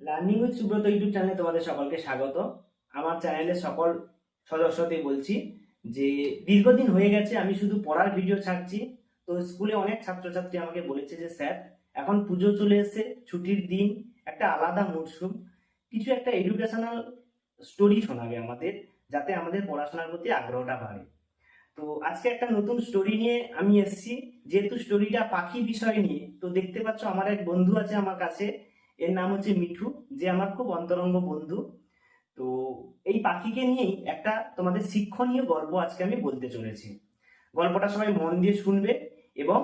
Learning with Subrata YouTube চ্যানেলে তোমাদের সকলকে স্বাগত। আমার চ্যানেলের সকল সদস্যদের বলছি যে, দীর্ঘদিন হয়ে গেছে, আমি শুধু পড়ার ভিডিও ছাড়ছি। তো স্কুলে অনেক ছাত্রছাত্রী আমাকে বলেছে যে, স্যার, এখন পুজো চলে এসেছে, ছুটির দিন, একটা আলাদা মরশুম। কিছু একটা এডুকেশনাল স্টোরি শোনাবে আমাদের, যাতে আমাদের পড়াশোনার প্রতি আগ্রহটা বাড়ে। তো আজকে একটা নতুন স্টোরি নিয়ে আমি এসেছি। যেহেতু স্টোরিটা পাখি বিষয় নিয়ে, তো দেখতে পাচ্ছ আমার এক বন্ধু আছে আমার কাছে। এর নাম হচ্ছে মিঠু, যে আমার খুব অন্তরঙ্গ বন্ধু। তো এই পাখিকে নিয়েই একটা তোমাদের শিক্ষণীয় গল্প আজকে আমি বলতে চলেছি। গল্পটা সবাই মন দিয়ে শুনবে এবং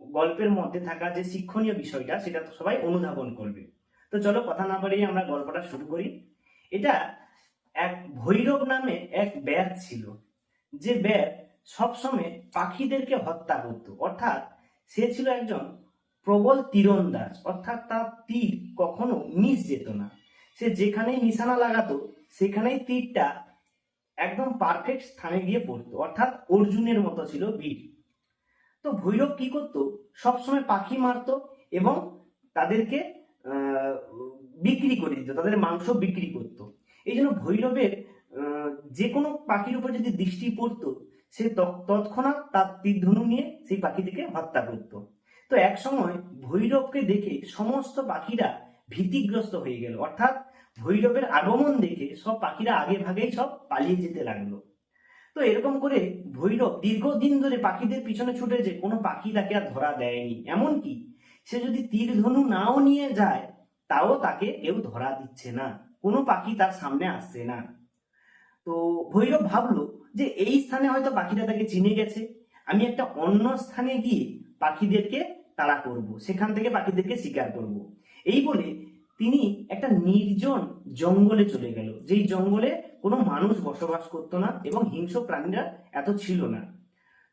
গল্পের মধ্যে থাকা যে শিক্ষণীয় বিষয়টা, সেটা তো সবাই অনুধাবন করবে। তো চলো কথা না বাড়িয়ে আমরা গল্পটা শুরু করি। এটা এক ভৈরব নামে এক ব্যাগ ছিল, যে ব্যাগ সবসময় পাখিদেরকে হত্যা করত। অর্থাৎ সে ছিল একজন প্রবল তীরন্দাজ অর্থাৎ তার তীর কখনো মিস যেত না। সে যেখানেই নিশানা লাগাতো, সেখানেই তীরটা একদম পারফেক্ট স্থানে গিয়ে পড়তো। অর্থাৎ অর্জুনের মতো ছিল বীর। তো ভৈরব কি করতো? সবসময় পাখি মারতো এবং তাদেরকে বিক্রি করে দিত, তাদের মাংস বিক্রি করতো। এই জন্য ভৈরবের যে কোনো পাখির উপর যদি দৃষ্টি পড়তো, সে তৎক্ষণাৎ তার তীর ধনু নিয়ে সেই পাখিটিকে হত্যা করতো। তো এক সময় ভৈরবকে দেখে সমস্ত পাখিরা ভীতিগ্রস্ত হয়ে গেল। অর্থাৎ ভৈরবের আগমন দেখে সব পাখিরা আগে ভাগেই সব পালিয়ে যেতে লাগল। তো এরকম করে ভৈরব দীর্ঘদিন ধরে পাখিদের পিছনে ছুটে যে কোনো পাখি তাকে আর ধরা দেয়নি। এমনকি সে যদি তীর ধনু নাও নিয়ে যায়, তাও তাকে কেউ ধরা দিচ্ছে না। কোনো পাখি তার সামনে আসছে না। তো ভৈরব ভাবলো যে এই স্থানে হয়তো পাখিরা তাকে চিনে গেছে। আমি একটা অন্য স্থানে গিয়ে পাখিদেরকে তাড়া করব, সেখান থেকে পাখিদেরকে শিকার করব। এই বলে তিনি একটা নির্জন জঙ্গলে চলে গেল। যেই জঙ্গলে কোনো মানুষ বসবাস করতো না এবং হিংস্র প্রাণীরা এত ছিল না।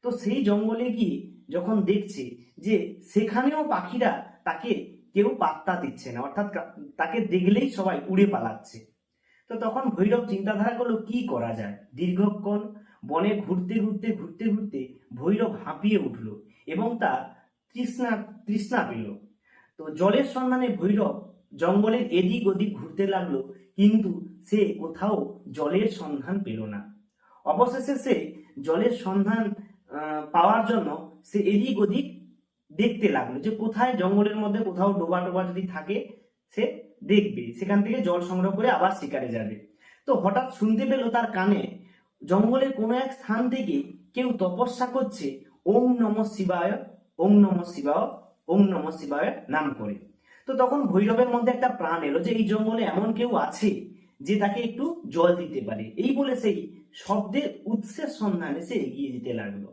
তো সেই জঙ্গলে গিয়ে যখন দেখছে যে সেখানেও পাখিরা তাকে কেউ পাত্তা দিচ্ছে না, অর্থাৎ তাকে দেখলেই সবাই উড়ে পালাচ্ছে। তো তখন ভৈরব চিন্তাধারা করল, কি করা যায়? দীর্ঘক্ষণ বনে ঘুরতে ঘুরতে ঘুরতে ঘুরতে ভৈরব হাঁপিয়ে উঠল এবং তার তৃষ্ণা তৃষ্ণা পেল। তো জলের সন্ধানে ভৈরব জঙ্গলের এদিক ওদিক ঘুরতে লাগল, কিন্তু সে কোথাও জলের সন্ধান পেল না। অবশেষে সে জলের সন্ধান পাওয়ার জন্য সে এদিক ওদিক দেখতে লাগল যে কোথায় জঙ্গলের মধ্যে কোথাও ডোবা ডোবা যদি থাকে, সে দেখবে। সেখান থেকে জল সংগ্রহ করে আবার শিকারে যাবে। তো হঠাৎ শুনতে পেল তার কানে, জঙ্গলের কোনো এক স্থান থেকে কেউ তপস্যা করছে, ওম নম শিবায় ওম নম শিবায়, ওম নম শিবায় নাম করে। তো তখন ভৈরবের মধ্যে একটা প্রাণ এলো যে এই জঙ্গলে এমন কেউ আছে যে তাকে একটু জল দিতে পারে। এই বলে সেই শব্দের উৎসের সন্ধানে সে এগিয়ে যেতে লাগল।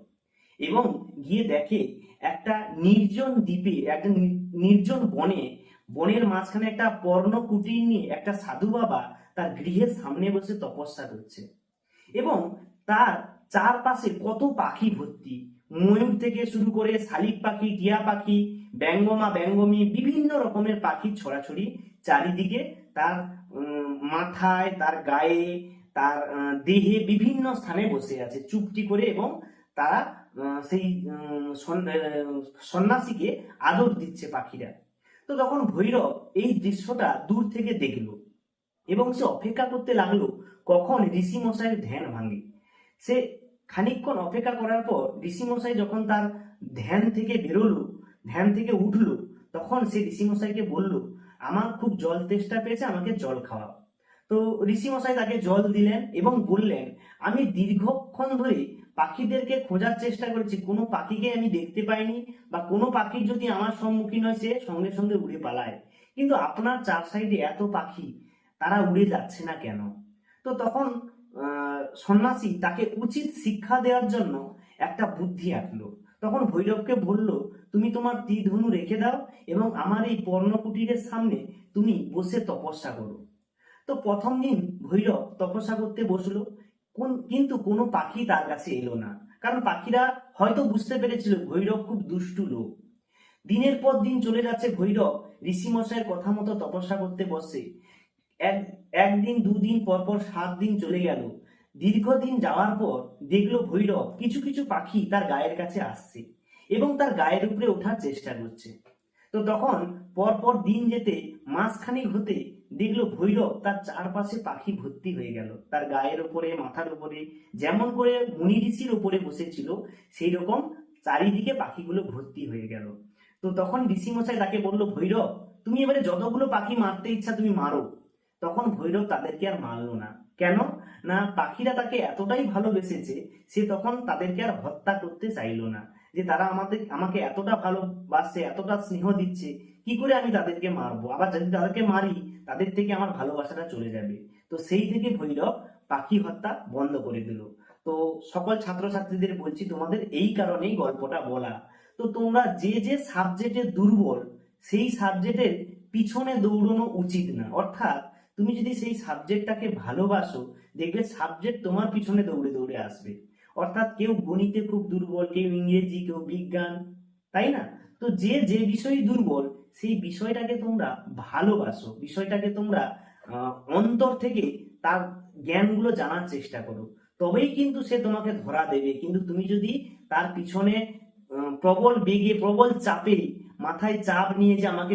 এবং গিয়ে দেখে একটা নির্জন দ্বীপে, একটা নির্জন বনে, বনের মাঝখানে একটা পর্ণ কুটির নিয়ে একটা সাধু বাবা তার গৃহের সামনে বসে তপস্যা করছে। এবং তার চারপাশে কত পাখি ভর্তি ময়ূর থেকে শুরু করে শালিক পাখি, টিয়া পাখি, ব্যঙ্গমা, ব্যঙ্গমী, বিভিন্ন রকমের পাখি ছড়াছড়ি চারিদিকে। তার মাথায়, তার গায়ে, তার দেহে বিভিন্ন স্থানে বসে আছে চুপটি করে এবং তারা সেই সন্ন্যাসীকে আদর দিচ্ছে পাখিরা। তো তখন ভৈরব এই দৃশ্যটা দূর থেকে দেখল এবং সে অপেক্ষা করতে লাগল কখন ঋষি মশাইয়ের ধ্যান ভাঙে। সে খানিকক্ষণ অপেক্ষা করার পর মশাই যখন তার ধ্যান থেকে বেরোলো, ধ্যান থেকে উঠল, তখন সে মশাইকে বলল, আমার খুব জল তেষ্টা পেয়েছে, আমাকে জল খাওয়া তো ঋষি মশাই তাকে জল দিলেন এবং বললেন, আমি দীর্ঘক্ষণ ধরে পাখিদেরকে খোঁজার চেষ্টা করেছি। কোনো পাখিকে আমি দেখতে পাইনি বা কোনো পাখি যদি আমার সম্মুখীন হয়, সে সঙ্গে সঙ্গে উড়ে পালায়। কিন্তু আপনার চার সাইডে এত পাখি, তারা উড়ে যাচ্ছে না কেন? তো তখন সন্ন্যাসী তাকে উচিত শিক্ষা দেওয়ার জন্য একটা বুদ্ধি আঁকলো। তখন ভৈরবকে বলল, তুমি তোমার তীর ধনু রেখে দাও এবং আমার এই পর্ণকুটিরের সামনে তুমি বসে তপস্যা করো। তো প্রথম দিন ভৈরব তপস্যা করতে বসল। কোন, কিন্তু কোনো পাখি তার কাছে এলো না। কারণ পাখিরা হয়তো বুঝতে পেরেছিল ভৈরব খুব দুষ্টু লোক। দিনের পর দিন চলে যাচ্ছে ভৈরব ঋষি মশাইয়ের কথা মতো তপস্যা করতে বসে। এক, একদিন, দুদিন পর পর সাত দিন চলে গেল। দীর্ঘদিন যাওয়ার পর দেখল ভৈরব কিছু কিছু পাখি তার গায়ের কাছে আসছে এবং তার গায়ের উপরে ওঠার চেষ্টা করছে। তো তখন পর পর দিন যেতে মাসখানেক হতে দেখল ভৈরব তার চারপাশে পাখি ভর্তি হয়ে গেল। তার গায়ের উপরে, মাথার উপরে, যেমন করে মুনি ঋষির উপরে বসেছিল সেই রকম চারিদিকে পাখিগুলো ভর্তি হয়ে গেল। তো তখন ঋষিমশাই তাকে বলল, ভৈরব, তুমি এবারে যতগুলো পাখি মারতে ইচ্ছা তুমি মারো। তখন ভৈরব তাদেরকে আর মারলো না। কেন? না, পাখিরা তাকে এতটাই ভালোবেসেছে, সে তখন তাদেরকে আর হত্যা করতে চাইলো না। যে তারা আমাদের, আমাকে এতটা ভালোবাসছে এতটা স্নেহ দিচ্ছে, কি করে আমি তাদেরকে মারবো? আবার যদি তাদেরকে মারি, তাদের থেকে আমার ভালোবাসাটা চলে যাবে। তো সেই থেকে ভৈরব পাখি হত্যা বন্ধ করে দিল। তো সকল ছাত্রছাত্রীদের বলছি, তোমাদের এই কারণেই গল্পটা বলা। তো তোমরা যে যে সাবজেক্টে দুর্বল, সেই সাবজেক্টের পিছনে দৌড়ানো উচিত না। অর্থাৎ তুমি যদি সেই সাবজেক্টটাকে ভালোবাসো, দেখবে সাবজেক্ট তোমার পিছনে দৌড়ে দৌড়ে আসবে। অর্থাৎ কেউ গণিতে খুব দুর্বল, কেউ ইংরেজি, কেউ বিজ্ঞান, তাই না? তো যে যে বিষয়ে দুর্বল, সেই বিষয়টাকে তোমরা ভালোবাসো। বিষয়টাকে তোমরা অন্তর থেকে তার জ্ঞানগুলো জানার চেষ্টা করো। তবেই কিন্তু সে তোমাকে ধরা দেবে। কিন্তু তুমি যদি তার পিছনে প্রবল বেগে, প্রবল চাপে মাথায় চাপ নিয়ে যে আমাকে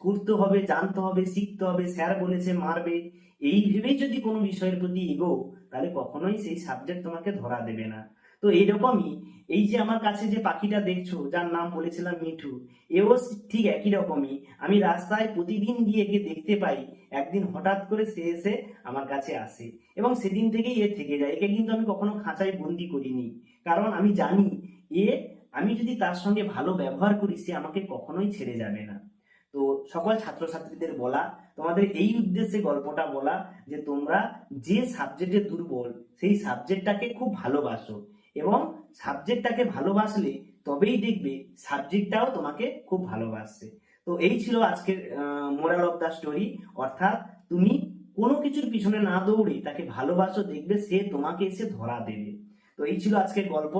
করতে হবে, জানতে হবে, শিখতে হবে, স্যার বলেছে, মারবে। এই ভেবেই যদি কোনো বিষয়ের প্রতি এগো, তাহলে কখনোই সেই সাবজেক্ট তোমাকে ধরা দেবে না। তো এইরকমই, এই যে আমার কাছে যে পাখিটা দেখছ, যার নাম বলেছিলাম মিঠু, এও ঠিক একই রকমই। আমি রাস্তায় প্রতিদিন গিয়ে একে দেখতে পাই, একদিন হঠাৎ করে সে এসে আমার কাছে আসে এবং সেদিন থেকেই এ থেকে যায়। একে কিন্তু আমি কখনো খাঁচায় বন্দি করিনি। কারণ আমি জানি, এ, আমি যদি তার সঙ্গে ভালো ব্যবহার করি, সে আমাকে কখনোই ছেড়ে যাবে না। তো সকল ছাত্রছাত্রীদের বলা, তোমাদের এই উদ্দেশ্যে গল্পটা বলা যে তোমরা যে সাবজেক্টে দুর্বল, সেই সাবজেক্টটাকে খুব ভালোবাসো এবং সাবজেক্টটাকে ভালোবাসলে তবেই দেখবে সাবজেক্টটাও তোমাকে খুব ভালোবাসছে। তো এই ছিল আজকের মোরাল অফ দ্য স্টোরি অর্থাৎ তুমি কোনো কিছুর পিছনে না দৌড়ে তাকে ভালোবাসো, দেখবে সে তোমাকে এসে ধরা দেবে। তো এই ছিল আজকের গল্প।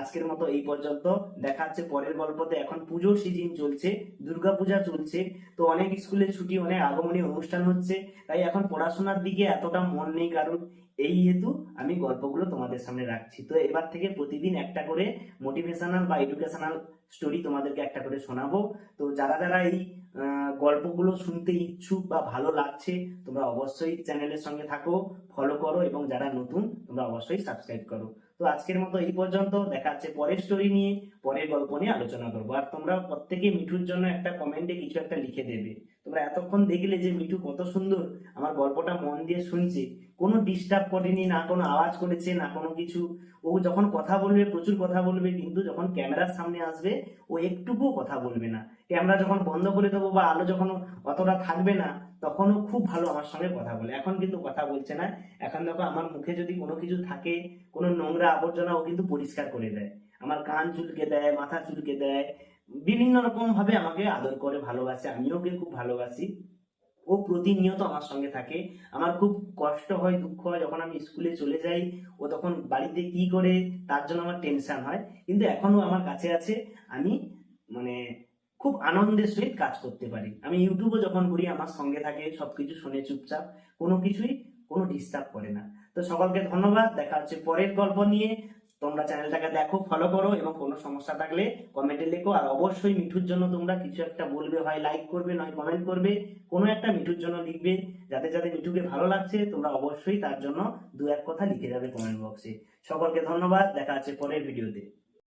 আজকের মতো এই পর্যন্ত। দেখা যাচ্ছে পরের গল্পতে। এখন পুজোর সিজন চলছে, দুর্গাপূজা চলছে, তো অনেক স্কুলে ছুটি, অনেক আগমনী অনুষ্ঠান হচ্ছে। তাই এখন পড়াশোনার দিকে এতটা মন নেই কারণ এই হেতু আমি গল্পগুলো তোমাদের সামনে রাখছি। তো এবার থেকে প্রতিদিন একটা করে মোটিভেশনাল বা এডুকেশনাল স্টোরি তোমাদেরকে একটা করে শোনাবো। তো যারা যারা এই গল্পগুলো শুনতে ইচ্ছুক বা ভালো লাগছে, তোমরা অবশ্যই চ্যানেলের সঙ্গে থাকো ফলো করো এবং যারা নতুন, তোমরা অবশ্যই সাবস্ক্রাইব করো। তো আজকের মতো এই পর্যন্ত। দেখা যাচ্ছে পরের স্টোরি নিয়ে, পরের গল্প নিয়ে আলোচনা করব। আর তোমরা প্রত্যেকে মিঠুর জন্য একটা কমেন্টে কিছু একটা লিখে দেবে। তোমরা এতক্ষণ দেখলে যে মিঠু কত সুন্দর আমার গল্পটা মন দিয়ে শুনছে। কোনো ডিস্টার্ব করেনি, না কোনো আওয়াজ করেছে, না কোনো কিছু। ও যখন কথা বলবে, প্রচুর কথা বলবে, কিন্তু যখন ক্যামেরার সামনে আসবে, ও একটুকুও কথা বলবে না। ক্যামেরা যখন বন্ধ করে দেবো বা আলো যখন অতটা থাকবে না তখনও খুব ভালো আমার সঙ্গে কথা বলে। এখন কিন্তু কথা বলছে না। এখন দেখো আমার মুখে যদি কোনো কিছু থাকে, কোনো নোংরা আবর্জনা, ও কিন্তু পরিষ্কার করে দেয়। আমার কান চুলকে দেয়, মাথা চুলকে দেয়। বিভিন্ন রকম ভাবে আমাকে আদর করে, ভালোবাসে। আমিও ওকে খুব ভালোবাসি। ও প্রতিনিয়ত আমার সঙ্গে থাকে। আমার খুব কষ্ট হয়, দুঃখ হয় যখন আমি স্কুলে চলে যাই। ও তখন বাড়িতে কি করে, তার জন্য আমার টেনশন হয়। কিন্তু এখনও আমার কাছে আছে। আমি মানে খুব আনন্দের সহিত কাজ করতে পারি। আমি ইউটিউবে যখন করি আমার সঙ্গে থাকে, সবকিছু শুনে চুপচাপ, কোনো কিছুই কোনো ডিস্টার্ব করে না। তো সকলকে ধন্যবাদ, দেখা হচ্ছে পরের গল্প নিয়ে। তোমরা চ্যানেলটাকে দেখো ফলো করো, এবং কোনো সমস্যা থাকলে কমেন্টে লেখো। আর অবশ্যই মিঠুর জন্য তোমরা কিছু একটা বলবে, হয় লাইক করবে, নয় কমেন্ট করবে, কোনো একটা মিঠুর জন্য লিখবে। যাতে যাতে মিঠুকে ভালো লাগছে, তোমরা অবশ্যই তার জন্য দু এক কথা লিখে যাবে কমেন্ট বক্সে সকলকে ধন্যবাদ, দেখা হচ্ছে পরের ভিডিওতে